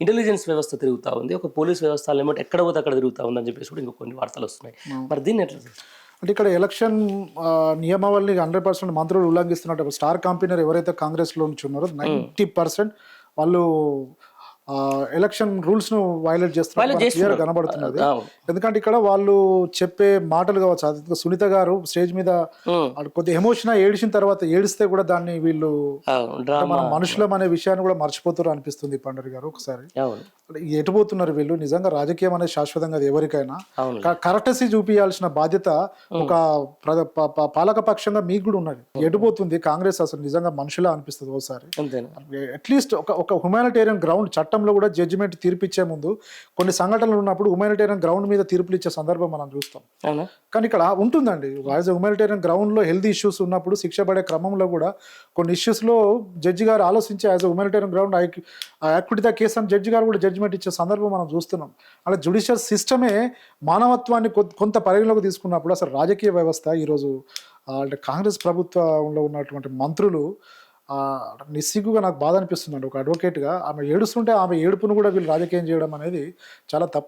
Intelligence వ్యవస్థ తిరుగుతూ ఉంది. ఒక పోలీస్ వ్యవస్థ ఏమంటే ఎక్కడ పోతే అక్కడ తిరుగుతూ ఉంది అని చెప్పేసి కూడా ఇంకో కొన్ని వార్తలు వస్తున్నాయి. మరి దీన్ని ఎట్లా అంటే ఇక్కడ ఎలక్షన్ నియమావళిని హండ్రెడ్ పర్సెంట్ మంత్రులు ఉల్లంఘిస్తున్నట్టు స్టార్ కంపెనీర్ ఎవరైతే కాంగ్రెస్లో నుంచి ఉన్నారో నైంటీ పర్సెంట్ వాళ్ళు ఎలక్షన్ రూల్స్ను వైలేట్ చేస్తున్నారు. కనబడుతున్నది. ఎందుకంటే ఇక్కడ వాళ్ళు చెప్పే మాటలు కావచ్చు సునీత గారు స్టేజ్ మీద కొద్దిగా ఎమోషన్ ఏడిచిన తర్వాత ఏడిస్తే కూడా దాన్ని వీళ్ళు మనుషులం అనే విషయాన్ని కూడా మర్చిపోతారు అనిపిస్తుంది పండరి గారు ఒకసారి. అవును. ఎటు పోతున్నారు వీళ్ళు? నిజంగా రాజకీయం అనేది శాశ్వతంగా ఎవరికైనా. కరెక్టసీ చూపించాల్సిన బాధ్యత ఒక పాలక పక్షంగా మీకు కూడా ఉన్నది. ఎటుపోతుంది? కాంగ్రెస్ అసలు నిజంగా మనుషులా అనిపిస్తుంది ఒకసారి అట్లీస్ట్ ఒక ఒక హ్యుమానిటేరియన్ గ్రౌండ్ చట్టంలో కూడా జడ్జిమెంట్ తీర్పిచ్చే ముందు కొన్ని సంఘటనలు ఉన్నప్పుడు హ్యుమానిటేరియన్ గ్రౌండ్ మీద తీర్పులు ఇచ్చే సందర్భం మనం చూస్తాం. కానీ ఇక్కడ ఉంటుందండి. యాజ్ హ్యుమానిటేరియన్ గ్రౌండ్లో హెల్త్ ఇష్యూస్ ఉన్నప్పుడు శిక్ష పడే క్రమంలో కూడా కొన్ని ఇష్యూస్లో జడ్జి గారు ఆలోచించి as humanitarian ground acquitted the case అని జడ్జి గారు కూడా జడ్జిమెంట్ ఇచ్చే సందర్భం మనం చూస్తున్నాం. అలా జుడిషియల్ సిస్టమే మానవత్వాన్ని కొంత పరిగణలోకి తీసుకున్నప్పుడు అసలు రాజకీయ వ్యవస్థ ఈరోజు అంటే కాంగ్రెస్ ప్రభుత్వంలో ఉన్నటువంటి మంత్రులు నిస్సిగ్గుగా నాకు బాధ అనిపిస్తుందండి. ఒక అడ్వకేట్గా ఆమె ఏడుస్తుంటే ఆమె ఏడుపును కూడా వీళ్ళు రాజకీయం చేయడం అనేది చాలా తప్పు